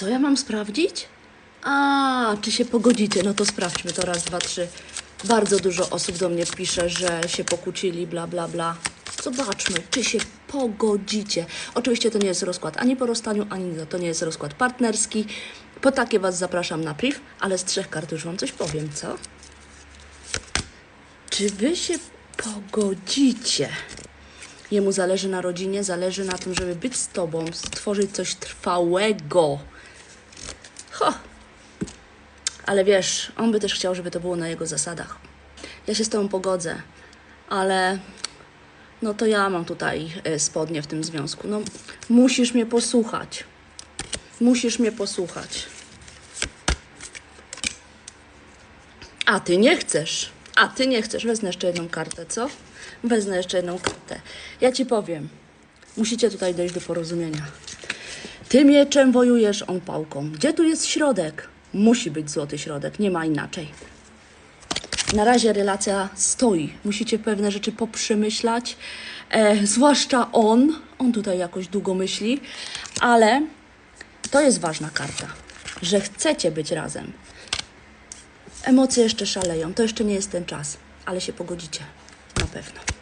Co ja mam sprawdzić? A, czy się pogodzicie? No to sprawdźmy to raz, dwa, trzy. Bardzo dużo osób do mnie pisze, że się pokłócili, bla, bla, bla. Zobaczmy, czy się pogodzicie. Oczywiście to nie jest rozkład ani po rozstaniu, ani to nie jest rozkład partnerski. Po takie Was zapraszam na priv, ale z trzech kart już Wam coś powiem, co? Czy Wy się pogodzicie? Jemu zależy na rodzinie, zależy na tym, żeby być z Tobą, stworzyć coś trwałego. Ho! Ale wiesz, on by też chciał, żeby to było na jego zasadach. Ja się z Tobą pogodzę, ale no to ja mam tutaj e, spodnie w tym związku. No, musisz mnie posłuchać. Musisz mnie posłuchać. A ty nie chcesz. A ty nie chcesz. Wezmę jeszcze jedną kartę, co? Wezmę jeszcze jedną kartę. Ja ci powiem. Musicie tutaj dojść do porozumienia. Ty mieczem wojujesz, on pałką. Gdzie tu jest środek? Musi być złoty środek, nie ma inaczej. Na razie relacja stoi. Musicie pewne rzeczy poprzemyślać. E, zwłaszcza on. On tutaj jakoś długo myśli, ale to jest ważna karta, że chcecie być razem. Emocje jeszcze szaleją. To jeszcze nie jest ten czas, ale się pogodzicie. Na pewno.